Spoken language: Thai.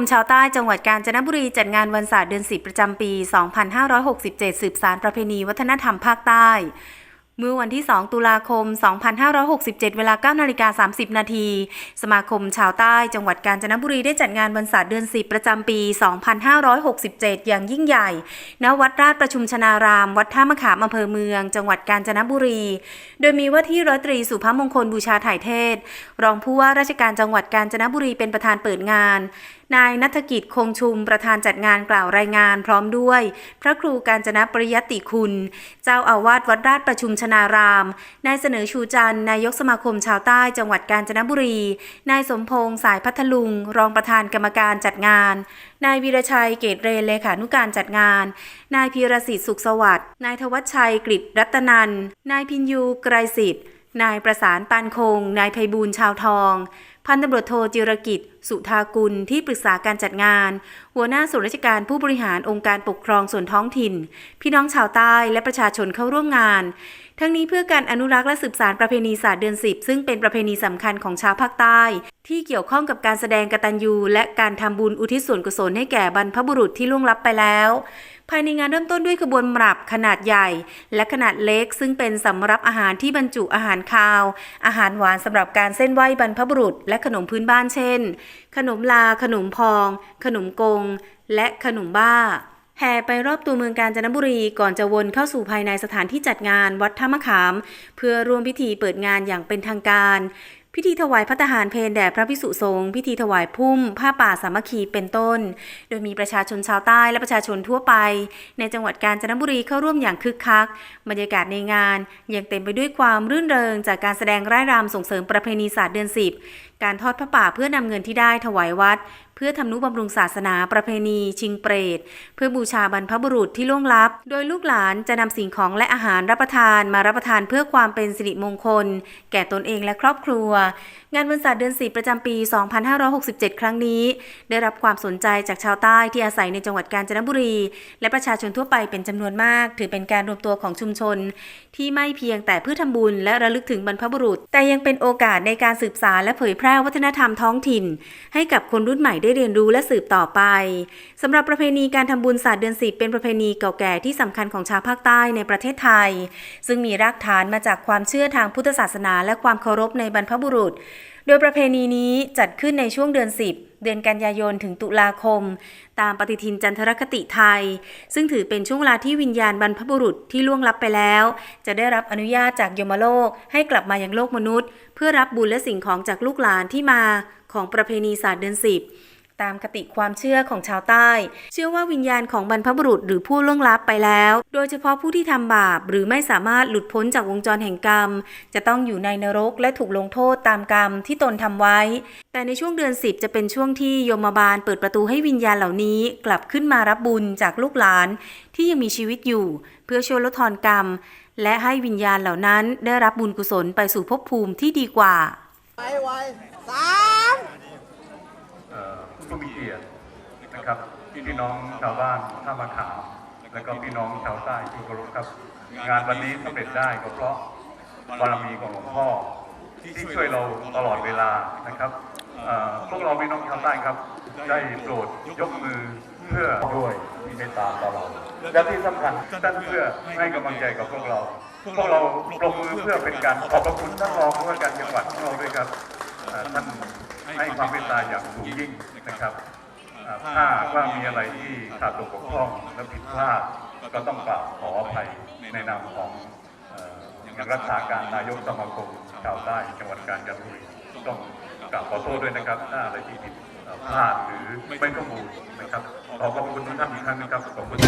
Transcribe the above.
มชาวใต้จังหวัดกาญจนบุรีจัดงานวันศาสตร์เดือน10 ประจำปี 2567 สืบสารประเพณีวัฒนธรรมภาคใต้ เมื่อวันที่ 2 ตุลาคม 2567 เวลา9นาฬิกา30 นาที สมาคมชาวใต้จังหวัดกาญจนบุรีได้จัดงานวันศาสตร์เดือน 10 ประจำปี 2567 อย่างยิ่งใหญ่ ณ วัดราชประชุมชนาราม วัดท่ามะขามอำเภอเมือง จังหวัดกาญจนบุรี โดยมีว่าที่ร้อยตรีสุภมงคลบูชาถ่ายเทศ รองผู้ว่าราชการจังหวัดกาญจนบุรีเป็นประธานเปิดงาน นายนัฐกิจคงชุมประธานจัดงานกล่าวรายงานพร้อมด้วย พระครูการจนปริยติคุณ เจ้าอาวาสวัดราชประชุมชนาราม นายเสนอชูจันนายกสมาคมชาวใต้จังหวัดกาญจนบุรี นายสมพงษ์สายพัทลุง รองประธานกรรมการจัดงาน นายวีรชัยเกตเรนเลขานุการจัดงาน นายพีรศิษฐ์สุขสวัสดิ์นายทวัชชัยกฤษรัตนันนายพินยูไกรสิทธิ์นายประสานปานคง นายไพบูลย์ชาวทอง พันตำรวจโทจิรกิจ สุธากุลที่ปรึกษาการจัดงาน หัวหน้าส่วนราชการผู้บริหารองค์การปกครองส่วนท้องถิ่น พี่น้องชาวใต้และประชาชนเข้าร่วมงาน ทั้งนี้เพื่อการอนุรักษ์และสืบสานประเพณีศาสตร์เดือนสิบซึ่งเป็นประเพณีสำคัญของชาวภาคใต้ ที่เกี่ยวข้องกับการแสดงกตัญญูและการทำบุญอุทิศส่วนกุศลให้แก่บรรพบุรุษที่ล่วงลับไปแล้ว ภายในงานเริ่มต้นด้วยขบวนหมรับขนาดใหญ่ และขนาดเล็ก ซึ่งเป็นสำรับอาหารที่บรรจุอาหารคาว อาหารหวานสำหรับการเส้นไหว้บรรพบุรุษ และขนมพื้นบ้านเช่น ขนมลา ขนมพอง ขนมกง และขนมบ้าแห่ไปรอบตัวเมืองกาญจนบุรีก่อนจะวนเข้าสู่ภายในสถานที่จัดงานวัดท่ามะขาม เพื่อร่วมพิธีเปิดงานอย่างเป็นทางการ พิธีถวายพระทหารเพลแด่พระพิสุสงฆ์พิธีถวายพุ่ม ผ้าป่าสามัคคีเป็นต้น โดยมีประชาชนชาวใต้และประชาชนทั่วไป ในจังหวัดกาญจนบุรีเข้าร่วมอย่างคึกคัก บรรยากาศในงาน ยังเต็มไปด้วยความรื่นเริง จากการแสดงร่ายรำส่งเสริมประเพณีศาสตร์เดือนสิบการทอดพระป่าเพื่อนำเงินที่ได้ถวายวัด พื่อทำนุบำรุงศาสนาประเพณีชิงเปรต เพื่อบูชาบรรพบุรุษที่ล่วงลับ โดยลูกหลานจะนำสิ่งของและอาหารรับประทานมารับประทานเพื่อความเป็นสิริมงคล แก่ตนเองและครอบครัว งานวันศาสตร์เดือนสิประจำปี 2567 ครั้งนี้ ได้รับความสนใจจากชาวใต้ที่อาศัยในจังหวัดกาญจนบุรี และประชาชนทั่วไปเป็นจำนวนมาก ถือเป็นการรวมตัวของชุมชน ที่ไม่เพียงแต่เพื่อทำบุญและระลึกถึงบรรพบุรุษ แต่ยังเป็นโอกาสในการสืบสานและเผยแพร่วัฒนธรรมท้องถิ่น ให้กับคนรุ่นใหม่ได้เรียนรู้และสืบต่อไปสำหรับประเพณีการทำบุญศาสตร์เดือนสิบเป็นประเพณีเก่าแก่ที่สำคัญของชาวภาคใต้ในประเทศไทย ซึ่งมีรากฐานมาจากความเชื่อทางพุทธศาสนาและความเคารพในบรรพบุรุษ โดยประเพณีนี้จัดขึ้นในช่วงเดือน10เดือนกันยายนถึงตุลาคม ตามปฏิทินจันทรคติไทย ซึ่งถือเป็นช่วงเวลาที่วิญญาณบรรพบุรุษที่ล่วงลับไปแล้ว จะได้รับอนุญาตจากยมโลก ให้กลับมายังโลกมนุษย์ เพื่อรับบุญและสิ่งของจากลูกหลานที่มาของประเพณีศาสตร์เดือนสิบ ตามคติความเชื่อของชาวใต้ เชื่อว่าวิญญาณของบรรพบุรุษหรือผู้ล่วงลับไปแล้ว โดยเฉพาะผู้ที่ทำบาปหรือไม่สามารถหลุดพ้นจากวงจรแห่งกรรม จะต้องอยู่ในนรกและถูกลงโทษตามกรรมที่ตนทำไว้ แต่ในช่วงเดือนสิบจะเป็นช่วงที่โยมบาลเปิดประตูให้วิญญาณเหล่านี้ กลับขึ้นมารับบุญจากลูกหลาน ที่ยังมีชีวิตอยู่ เพื่อช่วยลดทอนกรรม และให้วิญญาณเหล่านั้นได้รับบุญกุศลไปสู่ภพภูมิที่ดีกว่าไวไวสาม มีเกียรตินะครับพี่น้องชาวบ้านท่ามะขามและก็พี่น้องชาวใต้ที่เคารพครับ งานวันนี้สำเร็จได้ก็เพราะบารมีของหลวงพ่อ ที่ช่วยเราตลอดเวลานะครับพวกเราพี่น้องชาวใต้ครับ ได้โปรดยกมือเพื่อด้วยมีเมตตาต่อเราและที่สำคัญท่านเพื่อให้กำลังใจกับพวกเรา พวกเราปรบมือเพื่อเป็นการขอบพระคุณท่านรองผู้ว่าการจังหวัดของเราด้วยครับท่าน ความเมตตาอย่างสูงยิ่งนะครับถ้าว่ามีอะไรที่ขาดตกบกพร่องและผิดพลาดก็ต้องกราบขออภัยในนามของอย่างรักษาการนายกสมาคมชาวใต้จังหวัดกาญจนบุรีต้องกราบขอโทษด้วยนะครับ ถ้าอะไรที่ผิดพลาดหรือไม่สมบูรณ์นะครับขอขอบคุณทุกท่านอีกครั้งนะครับขอบคุณ